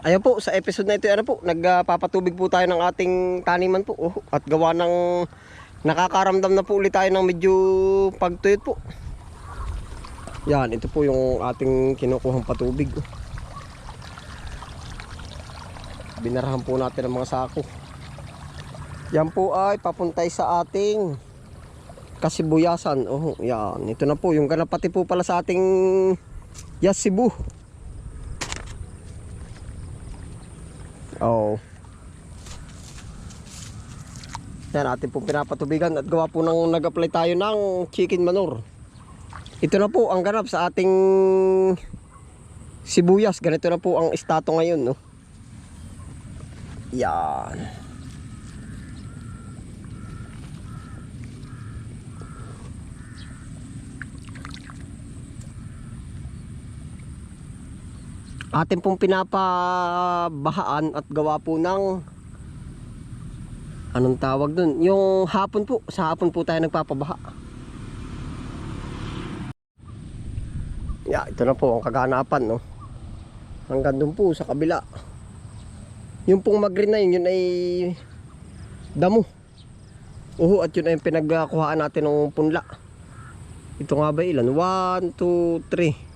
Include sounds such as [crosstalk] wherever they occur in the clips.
Ayan po, sa episode na ito, ano po, nagpapatubig po tayo ng ating taniman po. Oh, at gawa ng nakakaramdam na po ulit tayo ng medyo pagtuyot po. Yan, ito po yung ating kinukuhang patubig. oh. Binarahan po natin ang mga sako. Yan po ay papuntay sa ating kasibuyasan. Oh, yan. Ito na po yung ganapati po pala sa ating Yasibu. Oh. Yan atin pong pinapatubigan at gawa po nang nag-apply tayo ng chicken manure. Ito na po ang ganap sa ating sibuyas. Ganito na po ang estado ngayon, no. Yan. Atin pong pinapabahaan at gawa po ng anong tawag dun? Yung hapon po sa hapon po tayo nagpapabaha. Yeah, ito na po ang kaganapan no? Hanggang dun po sa kabila. Yung pong mag-green na yun yun ay damo. Uho, at yun ay pinagkuhaan natin ng punla. Ito nga ba ilan? 1, 2, 3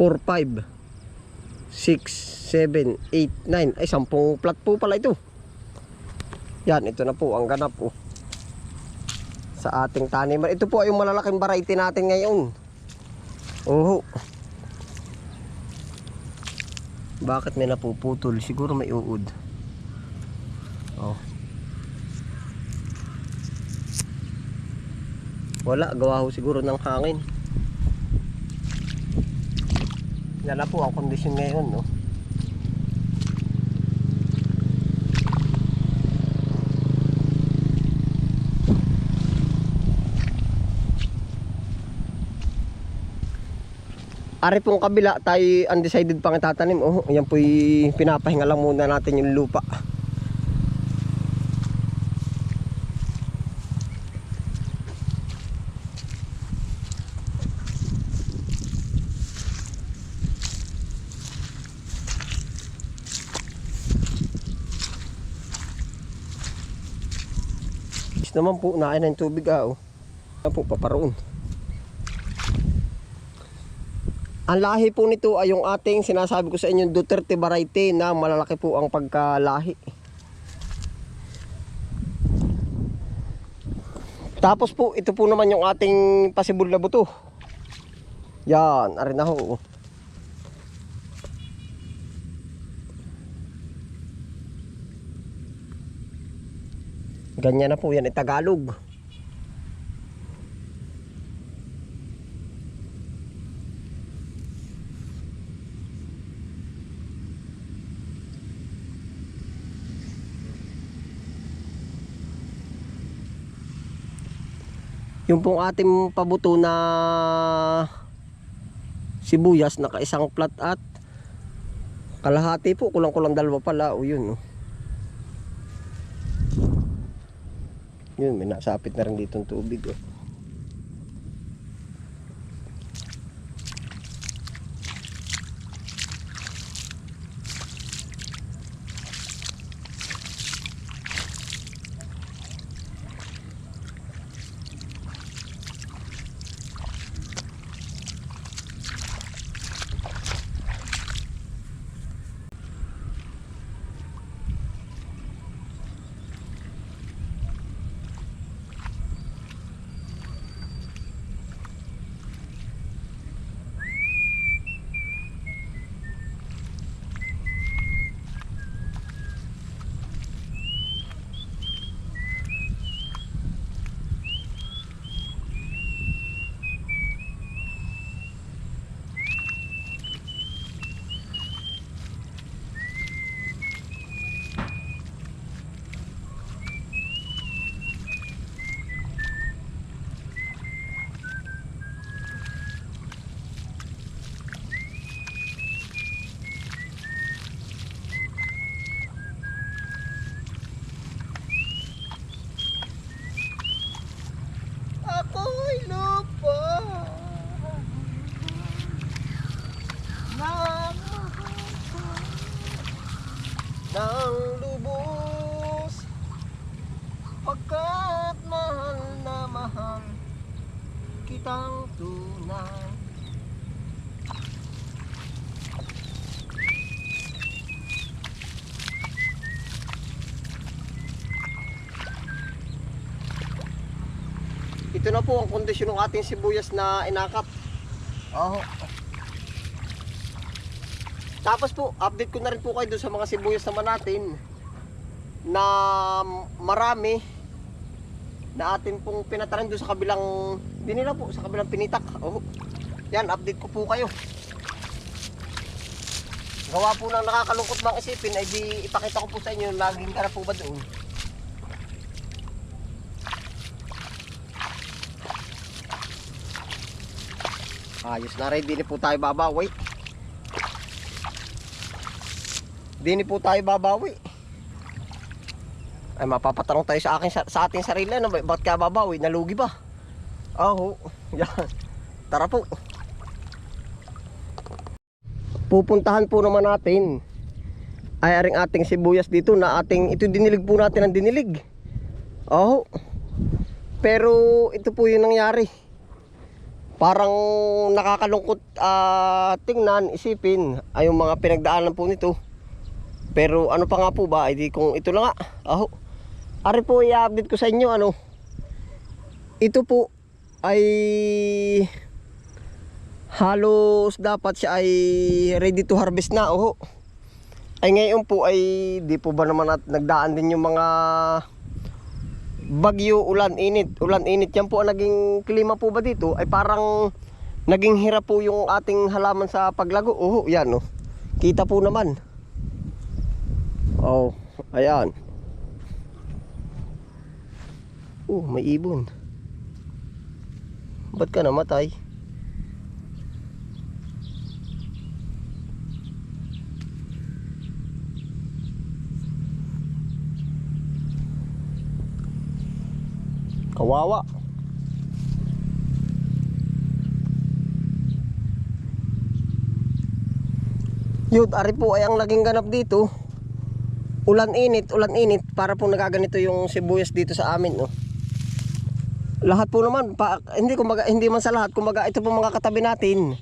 4, 5 6, 7, 8, 9 ay sampung plat po pala ito. Yan ito na po ang ganap po sa ating taniman ito po ay yung malalaking variety natin ngayon. Oho. Bakit may napuputol? Siguro may uod. Oh. Wala gawa ho siguro ng hangin na po ang kondisyon ngayon no Ari pong kabila tayo undecided pang itatanim. Oh, yan po pinapahinga lang muna natin yung lupa. Is naman po, nain ng tubig ah. Oh. Po, paparoon. Ang lahi po nito ay yung ating sinasabi ko sa inyo Duterte variety na malalaki po ang pagkalahi. Tapos po, ito po naman yung ating pasibol na. Yan, arin na ho. Ganyan na po yan, ay Tagalog. Yung pong ating pabuto na sibuyas naka isang plat at kalahati po kulang-kulang dalawa pala o yun no. Yun may nasapit na rin dito ng tubig oh. Ito na po ang kondisyon ng ating sibuyas na inakap. Oh. Tapos po, update ko na rin po kayo sa mga sibuyas naman natin na marami na atin pong pinataran doon sa kabilang dinila po, sa kabilang pinitak. Oh. Yan, update ko po kayo. Gawa po ng nakakalungkot mga isipin, ay di ipakita ko po sa inyo, laging ka na po ba doon. Ayos na rin, dini po tayo babawi. Dini po tayo babawi. Ay mapapatanong tayo sa akin sa, sa ating sarili ano, ba- bakit ka babawi? Nalugi ba? Oo. [laughs] Yan. Tara po. Pupuntahan po naman natin ay aring ating sibuyas dito na ating ito dinilig po natin ang dinilig. Oo. Pero ito po yung nangyari parang nakakalungkot ah, tingnan, isipin ay yung mga pinagdaanan po nito. Pero ano pa nga po ba, hindi kung ito lang nga. Aho. Ari po i-update ko sa inyo ano. Ito po ay halos dapat siya ay ready to harvest na. Oho. Ay ngayon po ay di po ba naman at nagdaan din yung mga bagyo, ulan, init. Ulan, init. Yan po ang naging klima po ba dito ay parang naging hirap po yung ating halaman sa paglago. Oh, yan oh. Kita po naman. Oh, ayan. Oh, may ibon. Ba't ka namatay? Kawawa. Yun, ari po ay ang laging ganap dito. Ulan init, ulan init para po nagaganito yung sibuyas dito sa amin, no. Lahat po naman, pa, hindi kumbaga, hindi man sa lahat, kumbaga ito po mga katabi natin.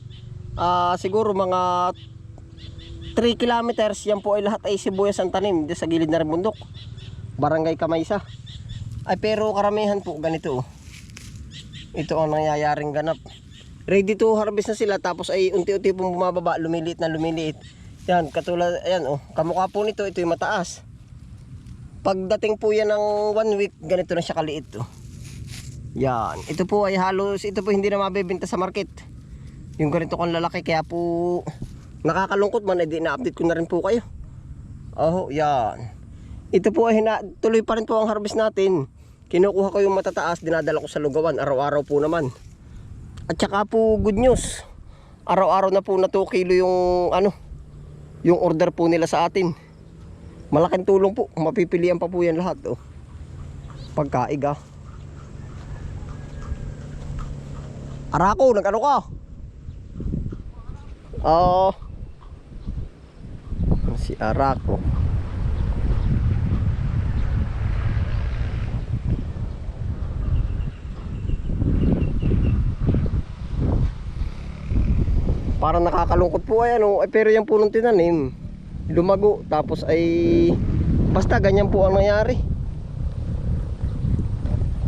Ah, siguro mga 3 kilometers, yan po ay lahat ay sibuyas ang tanim dito sa gilid na rin bundok. Barangay Kamaysa. Ay pero karamihan po ganito. oh. Ito ang nangyayaring ganap. Ready to harvest na sila tapos ay unti-unti pong bumababa, lumiliit na lumiliit. Yan, katulad, ayan oh, kamukha po nito, ito yung mataas. Pagdating po yan ng one week, ganito na siya kaliit oh. Yan, ito po ay halos, ito po hindi na mabebenta sa market. Yung ganito kong lalaki, kaya po nakakalungkot man, hindi na-update ko na rin po kayo. Oh, yan. Ito po ay hina, tuloy pa rin po ang harvest natin. Kinukuha ko yung matataas, dinadala ko sa lugawan, araw-araw po naman. At saka po good news. Araw-araw na po na 2 kilo yung ano, yung order po nila sa atin. Malaking tulong po, mapipilian pa po yan lahat oh. Pagkaig ah. Arako, nag-ano ka? Oo. si Arako. Parang nakakalungkot po ay ano, ay pero yan po nung tinanim, lumago, tapos ay basta ganyan po ang nangyari.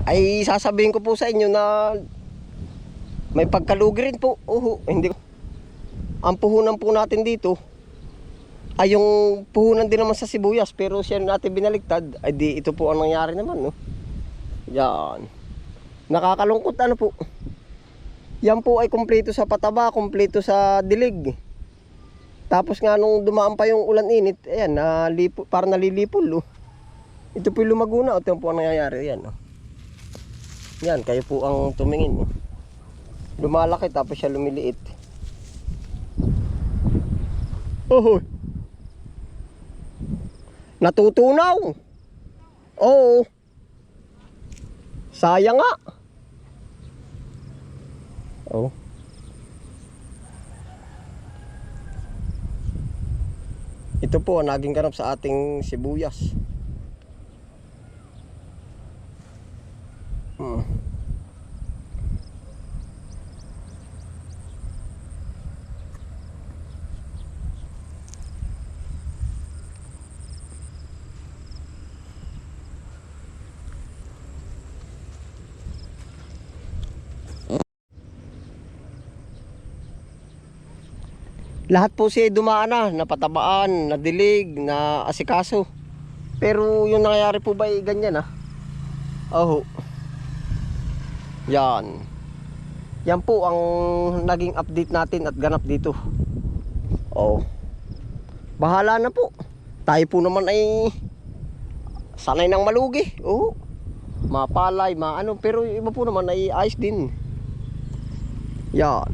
Ay sasabihin ko po sa inyo na may pagkalugi rin po. Oho, hindi ko. Ang puhunan po natin dito ay yung puhunan din naman sa sibuyas pero siya natin binaligtad ay di ito po ang nangyari naman no. Yan. Nakakalungkot ano po. Yan po ay kumpleto sa pataba, kumpleto sa dilig. Tapos nga nung dumaan pa yung ulan init, ayan, nalipo, parang nalilipol. Oh. Ito po yung lumaguna, ito po ang nangyayari. Yan, oh. yan kayo po ang tumingin. Oh. Lumalaki tapos siya lumiliit. Oh. Natutunaw. Oo. Sayang nga. Oh. Ito po naging ganap sa ating sibuyas. Lahat po siya dumaan na, napatabaan, nadilig, na asikaso. Pero yung nangyayari po ba ay ganyan ah? Oh. Yan. Yan po ang naging update natin at ganap dito. Oh. Bahala na po. Tayo po naman ay sanay ng malugi. Oh. Mapalay, maano. Pero iba po naman ay ayos din. Yan.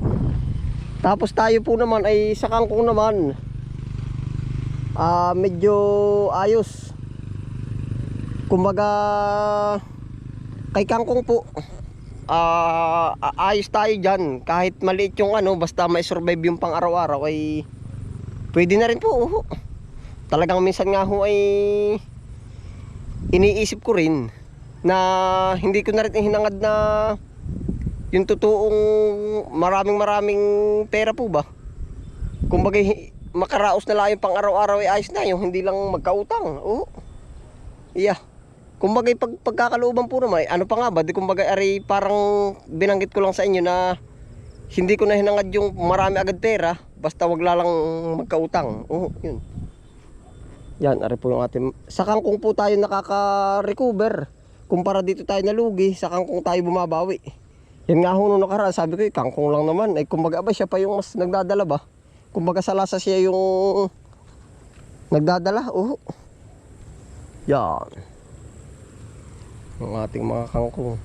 Tapos tayo po naman ay sa kangkong naman. Ah, medyo ayos. Kumbaga kay kangkong po ah ayos tayo diyan kahit maliit yung ano basta may survive yung pang araw-araw ay pwede na rin po. Talagang minsan nga ho ay iniisip ko rin na hindi ko na rin hinangad na yung totoong maraming maraming pera po ba? Kumbaga makaraos na lang yung pang araw-araw ay ayos na yung hindi lang magkautang. Oo. Yeah. Kumbaga pag pagkakalooban po naman, eh, ano pa nga ba? Di kumbaga ari parang binanggit ko lang sa inyo na hindi ko na hinangad yung marami agad pera basta wag lang magkautang. Oo, yun. Yan, ari po yung ating sa kangkong po tayo nakaka-recover. Kumpara dito tayo nalugi, sa kangkong tayo bumabawi. Yan nga ho nung nakaraan, sabi ko, eh, kangkong lang naman. Ay, kumbaga ba, siya pa yung mas nagdadala ba? Kumbaga sa lasa siya yung nagdadala. Oo. Yan. Ang ating mga kangkong.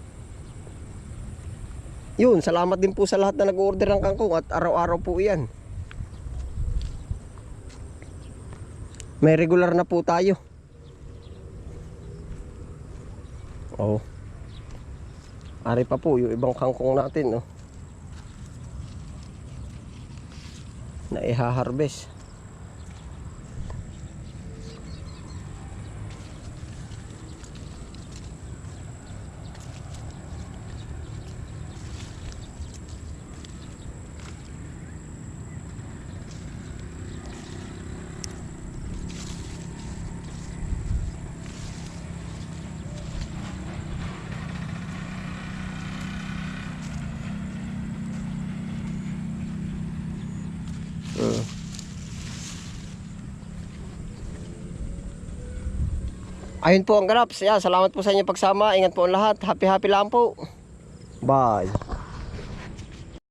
Yun, salamat din po sa lahat na nag-order ng kangkong at araw-araw po iyan. May regular na po tayo. Oh. Ari pa po yung ibang kangkong natin, no. Na iha-harvest. Ayun po ang ganap. Yan, salamat po sa inyong pagsama. Ingat po ang lahat. Happy happy lang po. Bye.